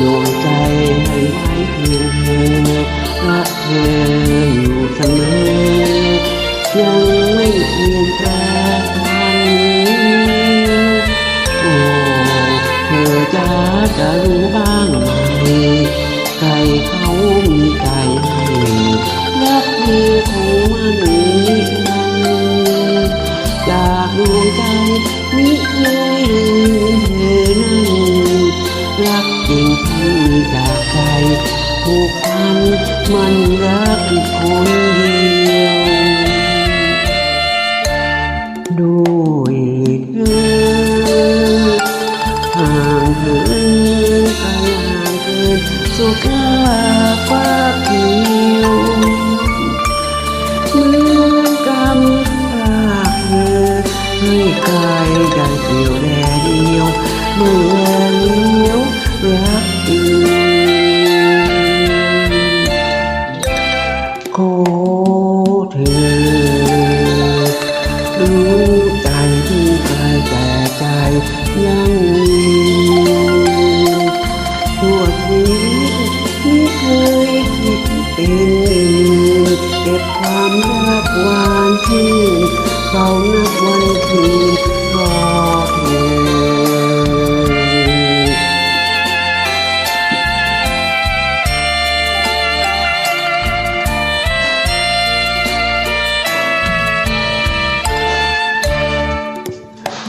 ดวงใจให้ไว้เพียงเธอรักเธออยู่เสมอยังไม่เปลี่ยนแปลงโอ้เธอจะจะรู้บ้างไหมใครเขามีใจให้รักเธอของมันนิรันจากดวงใจมิเค ผูกพันมันรักคนเดียวด้วยเธอห่างเหินไปห่างเกินสุขลาฟ้าเขียวเหมือนกำรากเธอให้ไกลดังเกลียวแลเดียวเมื่อ เป็นเก็บความรักหวานชื่นเขานับวันคืนรอเธอ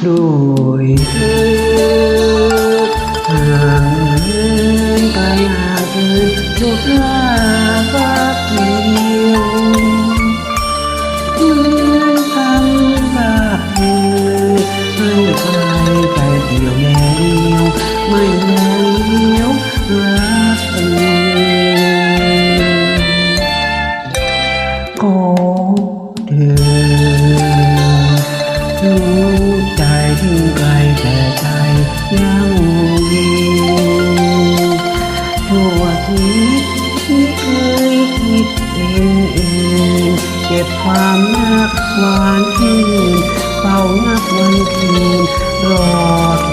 ด้วยเธอห่างเหินไปห่างเกินทุกลา รู้ใจถึงไกลแต่ใจยังมีทั่วชีวิตที่เคยคิดเป็นอื่นเก็บความนักหวานชื่นเฝ้านับวันคืนรอ